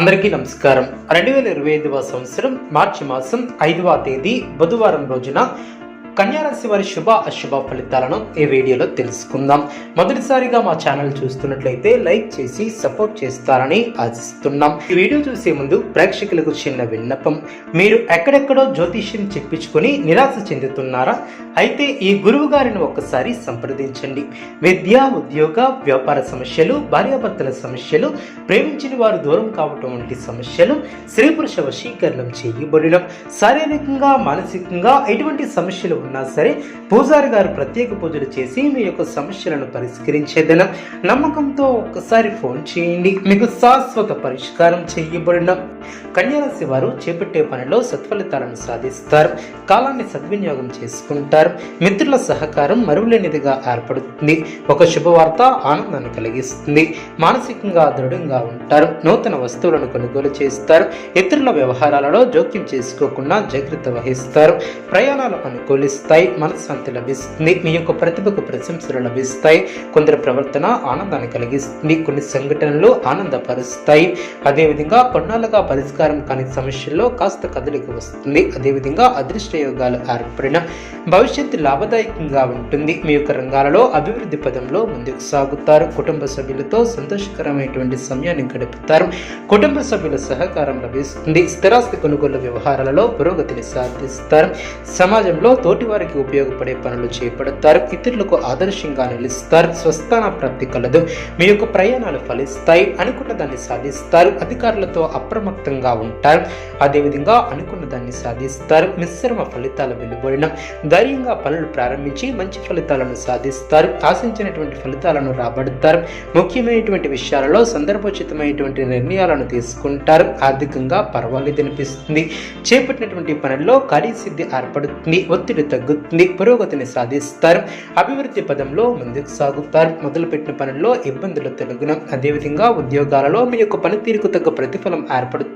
అందరికీ నమస్కారం. రెండు వేల ఇరవై ఐదవ సంవత్సరం మార్చి మాసం ఐదవ తేదీ బుధవారం రోజున కన్యారాశి వారి శుభ అశుభ ఫలితాలను ఈ వీడియోలో తెలుసుకుందాం. మొదటిసారిగా మా ఛానల్ చూస్తున్నట్లయితే లైక్ చేసి సపోర్ట్ చేస్తారని ఆశిస్తున్నాం. ఈ వీడియో చూసే ముందు ప్రేక్షకులకు చిన్న విన్నపం. మీరు ఎక్కడెక్కడో జ్యోతిష్యం చెప్పించుకొని నిరాశ చెందుతున్నారా? అయితే ఈ గురువు గారిని ఒక్కసారి సంప్రదించండి. విద్య ఉద్యోగ వ్యాపార సమస్యలు భార్యాభర్తల సమస్యలు ప్రేమించిన వారు దూరం కావటం వంటి సమస్యలు స్త్రీ పురుష వశీకరణం చేయబడడం శారీరకంగా మానసికంగా ఎటువంటి సమస్యలు ఉన్నా సరే పూజారి గారు ప్రత్యేక పూజలు చేసి మీ యొక్క సమస్యలను పరిష్కరించేదనం నమ్మకంతో ఒక్కసారి ఫోన్ చేయండి. మీకు శాశ్వత పరిష్కారం చేయబడిన కన్యారాశి వారు చేపట్టే పనిలో సత్ఫలితాలను సాధిస్తారు. కాలాన్ని సద్వినియోగం చేసుకుంటారు. మిత్రుల సహకారం మరువులేనిదిగా ఏర్పడుతుంది. ఒక శుభవార్త ఆనందాన్ని కలిగిస్తుంది. మానసికంగా దృఢంగా ఉంటారు. నూతన వస్తువులను కొనుగోలు చేస్తారు. ఇతరుల వ్యవహారాలలో జోక్యం చేసుకోకుండా జాగ్రత్త వహిస్తారు. ప్రయాణాలు అనుకూలిస్తాయి. మనశ్శాంతి లభిస్తుంది. మీ యొక్క ప్రతిభకు ప్రశంసలు లభిస్తాయి. కొందరి ప్రవర్తన ఆనందాన్ని కలిగిస్తుంది. కొన్ని సంఘటనలు ఆనందపరుస్తాయి. అదేవిధంగా కొన్నాళ్ళుగా పరిష్కారం కాని సమస్యల్లో కాస్త కదలిక వస్తుంది. అదేవిధంగా అదృష్ట యోగాలు ఏర్పడిన భవిష్యత్తు లాభదాయకంగా ఉంటుంది. మీ యొక్క రంగాలలో అభివృద్ధి పదంలో ముందుకు సాగుతారు. కుటుంబ సభ్యులతో సంతోషకరమైనటువంటి సమయాన్ని గడుపుతారు. కుటుంబ సభ్యుల సహకారం లభిస్తుంది. స్థిరాస్తి కొనుగోలు వ్యవహారాలలో పురోగతిని సాధిస్తారు. సమాజంలో తోటివారికి ఉపయోగపడే పనులు చేపడతారు. ఇతరులకు ఆదర్శంగా నిలుస్తారు. స్వస్థాన ప్రాప్తి కలదు. మీ యొక్క ప్రయాణాలు ఫలిస్తాయి. అనుకున్న దాన్ని సాధిస్తారు. అధికారులతో అప్రమత్త అప్రమత్తంగా ఉంటారు. అదేవిధంగా అనుకున్న దాన్ని సాధిస్తారు. మిశ్రమ ఫలితాలు వెలువడిన ధైర్యంగా పనులు ప్రారంభించి మంచి ఫలితాలను సాధిస్తారు. ఆశించినటువంటి ఫలితాలను రాబడతారు. ముఖ్యమైనటువంటి విషయాలలో సందర్భోచితమైనటువంటి నిర్ణయాలను తీసుకుంటారు. ఆర్థికంగా పర్వాలేదు అనిపిస్తుంది. చేపట్టినటువంటి పనుల్లో కార్యసిద్ధి ఏర్పడుతుంది. ఒత్తిడి తగ్గుతుంది. పురోగతిని సాధిస్తారు. అభివృద్ధి పదంలో ముందుకు సాగుతారు. మొదలుపెట్టిన పనుల్లో ఇబ్బందులు తొలగిన అదేవిధంగా ఉద్యోగాలలో మీ యొక్క పనితీరుకు తగ్గ ప్రతిఫలం ఏర్పడుతుంది.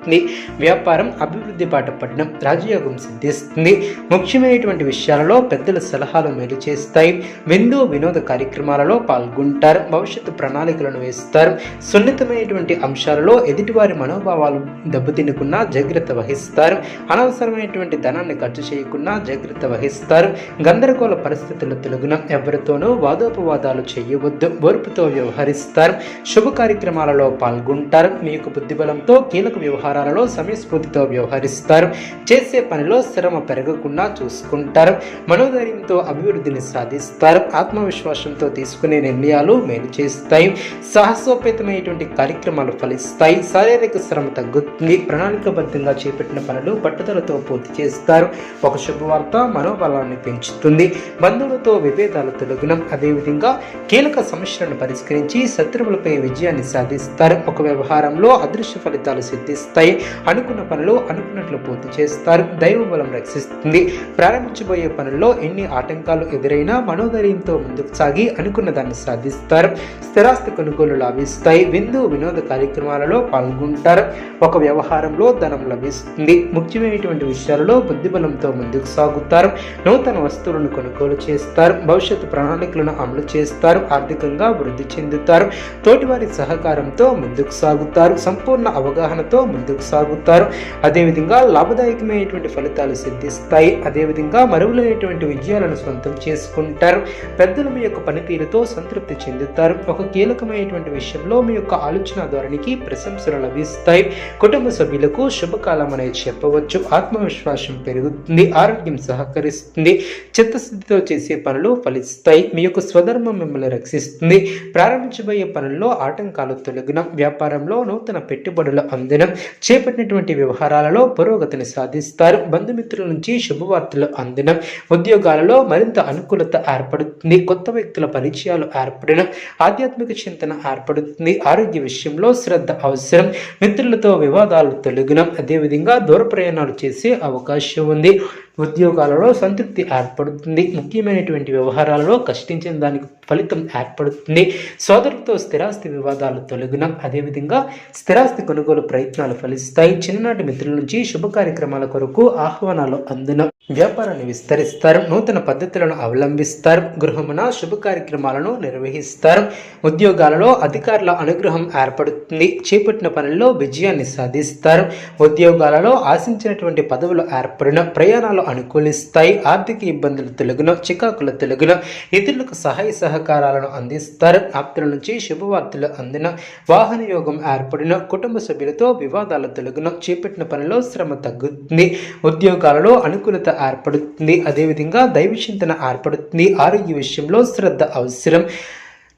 వ్యాపారం అభివృద్ధి బాట పడడం రాజయోగం సిద్ధిస్తుంది. ముఖ్యమైనటువంటి విషయాలలో పెద్దల సలహాలు మేలు చేస్తాయి. విందు వినోద కార్యక్రమాలలో పాల్గొంటారు. భవిష్యత్తు ప్రణాళికలను వేస్తారు. సున్నితమైనటువంటి అంశాలలో ఎదుటివారి మనోభావాలు దెబ్బతినకుండా జాగ్రత్త వహిస్తారు. అనవసరమైనటువంటి ధనాన్ని ఖర్చు చేయకుండా జాగ్రత్త వహిస్తారు. గందరగోళ పరిస్థితుల తొలగిన ఎవరితోనూ వాదోపవాదాలు చేయవద్దు. ఓర్పుతో వ్యవహరిస్తారు. శుభ కార్యక్రమాలలో పాల్గొంటారు. మీ యొక్క బుద్ధిబలంతో కీలక వ్యవహారాలలో సమయస్ఫూర్తితో వ్యవహరిస్తారు. చేసే పనిలో శ్రమ పెరగకుండా చూసుకుంటారు. మనోధైర్యంతో అభివృద్ధిని సాధిస్తారు. ఆత్మవిశ్వాసంతో తీసుకునే నిర్ణయాలు మేలు చేస్తాయి. సాహసోపేతమైనటువంటి కార్యక్రమాలు ఫలిస్తాయి. శారీరక శ్రమ తగ్గుతుంది. ప్రణాళికబద్ధంగా చేపట్టిన పనులు పట్టుదలతో పూర్తి చేస్తారు. ఒక శుభవార్త మనోబలాన్ని పెంచుతుంది. బంధువులతో విభేదాలు తొలగినం. అదేవిధంగా కీలక సమస్యలను పరిష్కరించి శత్రువులపై విజయాన్ని సాధిస్తారు. ఒక వ్యవహారంలో అదృశ్య ఫలితాలు సిద్ధిస్తారు వస్తాయి. అనుకున్న పనులు అనుకున్నట్లు పూర్తి చేస్తారు. దైవ బలం రక్షిస్తుంది. ప్రారంభించబోయే పనుల్లో ఎన్ని ఆటంకాలు ఎదురైనా మనోధైర్యంతో ముందుకు సాగి అనుకున్న దాన్ని సాధిస్తారు. స్థిరాస్తి కొనుగోలు లాభిస్తాయి. విందు వినోద కార్యక్రమాలలో పాల్గొంటారు. ఒక వ్యవహారంలో ధనం లభిస్తుంది. ముఖ్యమైనటువంటి విషయాలలో బుద్ధిబలంతో ముందుకు సాగుతారు. నూతన వస్తువులను కొనుగోలు చేస్తారు. భవిష్యత్తు ప్రణాళికలను అమలు చేస్తారు. ఆర్థికంగా వృద్ధి చెందుతారు. తోటివారి సహకారంతో ముందుకు సాగుతారు. సంపూర్ణ అవగాహనతో ముందుకు సాగుతారు. అదేవిధంగా లాభదాయకమైనటువంటి ఫలితాలు సిద్ధిస్తాయి. అదేవిధంగా మరువులైనటువంటి విజయాలను సొంతం చేసుకుంటారు. పెద్దలు మీ యొక్క పనితీరుతో సంతృప్తి చెందుతారు. ఒక కీలకమైనటువంటి విషయంలో మీ యొక్క ఆలోచన ధోరణికి ప్రశంసలు లభిస్తాయి. కుటుంబ సభ్యులకు శుభకాలం అనేది చెప్పవచ్చు. ఆత్మవిశ్వాసం పెరుగుతుంది. ఆరోగ్యం సహకరిస్తుంది. చిత్తశుద్ధితో చేసే పనులు ఫలిస్తాయి. మీ యొక్క స్వధర్మం మిమ్మల్ని రక్షిస్తుంది. ప్రారంభించబోయే పనుల్లో ఆటంకాలు తొలగిన. వ్యాపారంలో నూతన పెట్టుబడులు అందినం. చేపట్టినటువంటి వ్యవహారాలలో పురోగతిని సాధిస్తారు. బంధుమిత్రుల నుంచి శుభవార్తలు అందడం ఉద్యోగాలలో మరింత అనుకూలత ఏర్పడుతుంది. కొత్త వ్యక్తుల పరిచయాలు ఏర్పడడం ఆధ్యాత్మిక చింతన ఏర్పడుతుంది. ఆరోగ్య విషయంలో శ్రద్ధ అవసరం. మిత్రులతో వివాదాలు తొలగిన. అదేవిధంగా దూర ప్రయాణాలు చేసే అవకాశం ఉంది. ఉద్యోగాలలో సంతృప్తి ఏర్పడుతుంది. ముఖ్యమైనటువంటి వ్యవహారాలలో కష్టించిన దానికి ఫలితం ఏర్పడుతుంది. సోదరులతో స్థిరాస్తి వివాదాలు తొలగిన. అదేవిధంగా స్థిరాస్తి కొనుగోలు ప్రయత్నాలు ఫలిస్తాయి. చిన్ననాటి మిత్రుల నుంచి శుభ కార్యక్రమాల కొరకు ఆహ్వానాలు అందున వ్యాపారాన్ని విస్తరిస్తారు. నూతన పద్ధతులను అవలంబిస్తారు. గృహమున శుభ కార్యక్రమాలను నిర్వహిస్తారు. ఉద్యోగాలలో అధికారుల అనుగ్రహం ఏర్పడుతుంది. చేపట్టిన పనుల్లో విజయాన్ని సాధిస్తారు. ఉద్యోగాలలో ఆశించినటువంటి పదవులు ఏర్పడిన ప్రయాణాలు అనుకూలిస్తాయి. ఆర్థిక ఇబ్బందులు తొలగిన చికాకుల తొలగిన ఇతరులకు సహాయ సహకారాలను అందిస్తారు. ఆప్తుల నుంచి శుభవార్తలు అందిన వాహన యోగం ఏర్పడిన కుటుంబ సభ్యులతో వివాదాల తొలగిన చేపట్టిన పనిలో శ్రమ తగ్గుతుంది. ఉద్యోగాలలో అనుకూలత ఏర్పడుతుంది. అదేవిధంగా దైవ చింతన ఏర్పడుతుంది. ఆరోగ్య విషయంలో శ్రద్ధ అవసరం.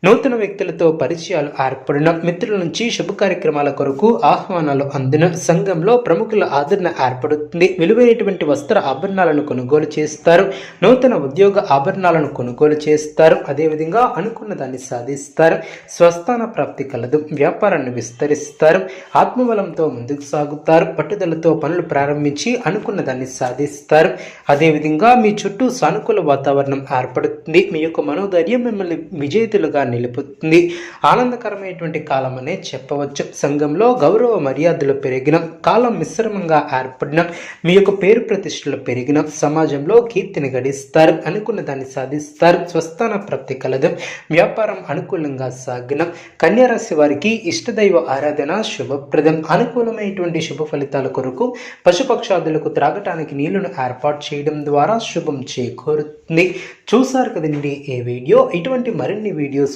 నూతన వ్యక్తులతో పరిచయాలు ఏర్పడిన మిత్రుల నుంచి శుభ కార్యక్రమాల కొరకు ఆహ్వానాలు అందిన సంఘంలో ప్రముఖుల ఆదరణ ఏర్పడుతుంది. విలువైనటువంటి వస్త్ర ఆభరణాలను కొనుగోలు చేస్తారు. నూతన ఉద్యోగ ఆభరణాలను కొనుగోలు చేస్తారు. అదేవిధంగా అనుకున్న దాన్ని సాధిస్తారు. స్వస్థాన ప్రాప్తి కలదు. వ్యాపారాన్ని విస్తరిస్తారు. ఆత్మబలంతో ముందుకు సాగుతారు. పట్టుదలతో పనులు ప్రారంభించి అనుకున్న దాన్ని సాధిస్తారు. అదేవిధంగా మీ చుట్టూ సానుకూల వాతావరణం ఏర్పడుతుంది. మీ యొక్క మనోధైర్యం మిమ్మల్ని విజేతలుగా నిలుపుతుంది. ఆనందకరమైనటువంటి కాలం అనే చెప్పవచ్చు. సంఘంలో గౌరవ మర్యాదలు పెరిగిన. కాలం మిశ్రమంగా ఏర్పడిన. మీ యొక్క పేరు ప్రతిష్టలు పెరిగిన. సమాజంలో కీర్తిని గడిస్తారు. అనుకున్న దాన్ని సాధిస్తారు. స్వస్థాన ప్రాప్తి కలదు. వ్యాపారం అనుకూలంగా సాగిన. కన్యారాశి వారికి ఇష్టదైవ ఆరాధన శుభప్రదం. అనుకూలమైనటువంటి శుభ ఫలితాల కొరకు పశుపక్షాదులకు త్రాగటానికి నీళ్ళను ఏర్పాటు చేయడం ద్వారా శుభం చేకూరుతుంది. చూసారు కదండి ఈ వీడియో. ఇటువంటి మరిన్ని వీడియోస్